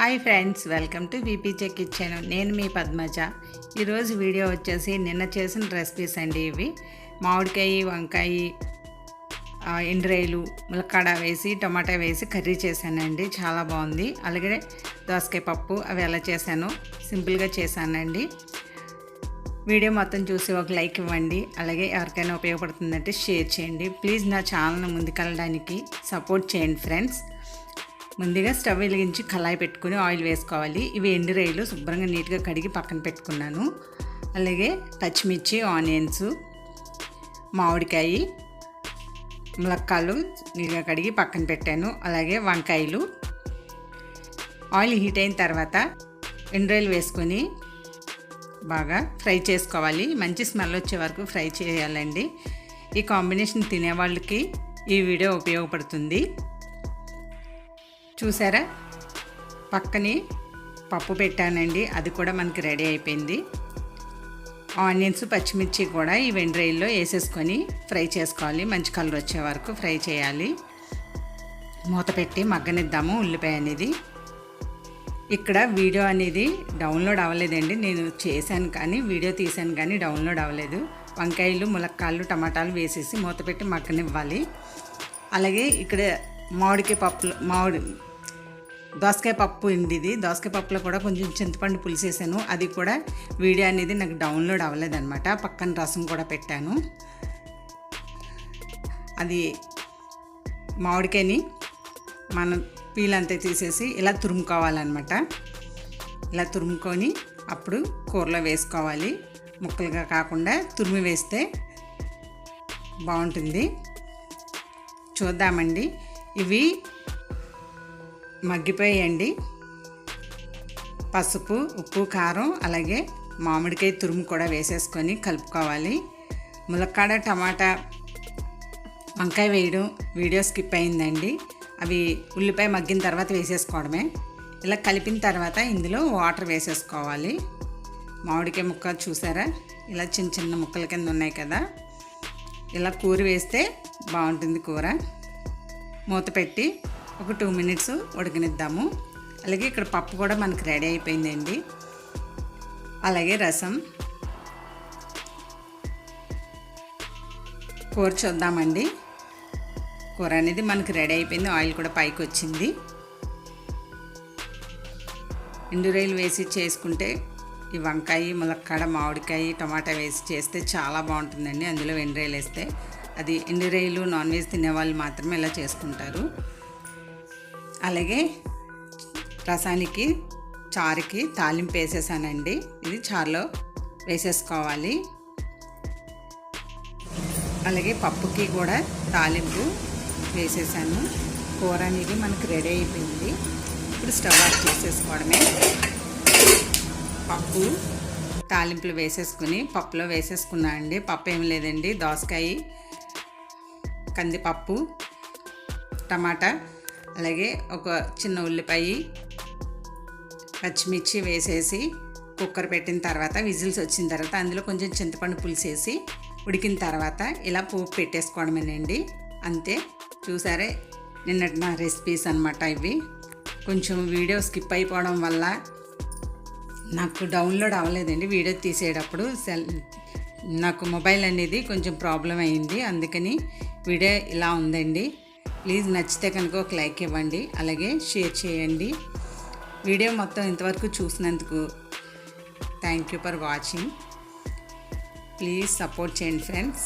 Hi friends welcome to BPJ kitchen నేను మీ పద్మజ. ఈరోజు వీడియో వచ్చేసి నిన్న చేసిన రెసిపీస్ అండి ఇవి. మామిడికాయ వంకాయ ఎండ్రాయిలు ములక్కాడ వేసి టమాటా వేసి కర్రీ చేశానండి. చాలా బాగుంది. అలాగే దోసకాయ పప్పు అవి ఎలా చేశాను సింపుల్గా చేశానండి. వీడియో మొత్తం చూసి ఒక లైక్ ఇవ్వండి. అలాగే ఎవరికైనా ఉపయోగపడుతుందంటే షేర్ చేయండి. ప్లీజ్ నా ఛానల్ ముందుకెళ్ళడానికి సపోర్ట్ చేయండి ఫ్రెండ్స్. ముందుగా స్టవ్ వెలిగించి కళాయి పెట్టుకుని ఆయిల్ వేసుకోవాలి. ఇవి ఎండు రొయ్యలు శుభ్రంగా నీట్గా కడిగి పక్కన పెట్టుకున్నాను. అలాగే పచ్చిమిర్చి ఆనియన్స్ మామిడికాయ ములక్కాలు నీట్గా కడిగి పక్కన పెట్టాను. అలాగే వంకాయలు. ఆయిల్ హీట్ అయిన తర్వాత ఎండ్రాయిలు వేసుకొని బాగా ఫ్రై చేసుకోవాలి. మంచి స్మెల్ వచ్చే వరకు ఫ్రై చేయాలండి. ఈ కాంబినేషన్ తినే వాళ్ళకి ఈ వీడియో ఉపయోగపడుతుంది. చూసారా? పక్కనే పప్పు పెట్టానండి. అది కూడా మనకి రెడీ అయిపోయింది. ఆనియన్స్ పచ్చిమిర్చి కూడా ఈ వెండ్రైల్లో వేసేసుకొని ఫ్రై చేసుకోవాలి. మంచి కలర్ వచ్చే వరకు ఫ్రై చేయాలి. మూత పెట్టి మగ్గనిద్దాము ఉల్లిపాయ అనేది. ఇక్కడ వీడియో అనేది డౌన్లోడ్ అవ్వలేదండి. నేను చేశాను కానీ వీడియో తీశాను కానీ డౌన్లోడ్ అవ్వలేదు. వంకాయలు ములక్కాయలు టమాటాలు వేసేసి మూత పెట్టి మగ్గనివ్వాలి. అలాగే ఇక్కడ మామిడికాయ పప్పులు మామిడి దోసకాయ పప్పు ఉంది ఇది దోసకాయ పప్పులో కూడా కొంచెం చింతపండు పులుసు వేసాను. అది కూడా వీడియో అనేది నాకు డౌన్లోడ్ అవ్వలేదన్నమాట. పక్కన రసం కూడా పెట్టాను. అది మామిడికాయని మనం పీల్ అంతా తీసేసి ఇలా తురుముకోవాలన్నమాట. ఇలా తురుముకొని అప్పుడు కూరలో వేసుకోవాలి. ముక్కలుగా కాకుండా తురిమి వేస్తే బాగుంటుంది. చూద్దామండి. ఇవి మగ్గిపోయండి. పసుపు ఉప్పు కారం అలాగే మామిడికాయ తురుము కూడా వేసేసుకొని కలుపుకోవాలి. ములక్కాడ టమాటా వంకాయ వేయడం వీడియో స్కిప్ అయిందండి. అవి ఉల్లిపాయ మగ్గిన తర్వాత వేసేసుకోవడమే. ఇలా కలిపిన తర్వాత ఇందులో వాటర్ వేసేసుకోవాలి. మామిడికాయ ముక్క చూసారా? ఇలా చిన్న చిన్న ముక్కల కింద ఉన్నాయి కదా. ఇలా కూర వేస్తే బాగుంటుంది కూర. మూత పెట్టి ఒక టూ మినిట్స్ ఉడకనిద్దాము. అలాగే ఇక్కడ పప్పు కూడా మనకి రెడీ అయిపోయిందండి. అలాగే రసం. కూర చూద్దామండి. కూర అనేది మనకి రెడీ అయిపోయింది. ఆయిల్ కూడా పైకి వచ్చింది. ఎండురాయిలు వేసి చేసుకుంటే ఈ వంకాయ ములక్కాడ మామిడికాయ టమాటా వేసి చేస్తే చాలా బాగుంటుందండి. అందులో ఎండురాయిలు వేస్తే. అది ఎండురాయిలు నాన్ వెజ్ తినేవాళ్ళు మాత్రమే ఇలా చేసుకుంటారు. అలాగే రసానికి చారుకి తాలింపు వేసేసానండి. ఇది చారులో వేసేసుకోవాలి. అలాగే పప్పుకి కూడా తాలింపు వేసేసాను. కూర అనేది మనకు రెడీ అయిపోయింది. ఇప్పుడు స్టవ్ ఆఫ్ చేసేసుకోవడమే. పప్పు తాలింపులు వేసేసుకుని పప్పులో వేసేసుకున్నా అండి. పప్పు ఏం లేదండి. దోసకాయ కందిపప్పు టమాటా అలాగే ఒక చిన్న ఉల్లిపాయ పచ్చిమిర్చి వేసేసి కుక్కర్ పెట్టిన తర్వాత విజిల్స్ వచ్చిన తర్వాత అందులో కొంచెం చింతపండు పులిసేసి ఉడికిన తర్వాత ఇలా పోపు పెట్టేసుకోవడమేనండి. అంతే. చూసారే? నిన్నటి నా రెసిపీస్ అనమాట ఇవి. కొంచెం వీడియో స్కిప్ అయిపోవడం వల్ల నాకు డౌన్లోడ్ అవ్వలేదండి. వీడియో తీసేటప్పుడు సెల్ నాకు మొబైల్ అనేది కొంచెం ప్రాబ్లం అయింది. అందుకని వీడియో ఇలా ఉందండి. ప్లీజ్ నచ్చితే కనుక ఒక లైక్ ఇవ్వండి అలాగే షేర్ చేయండి. వీడియో మొత్తం ఇంతవరకు చూసినందుకు thank you for watching. Please support చేయండి ఫ్రెండ్స్.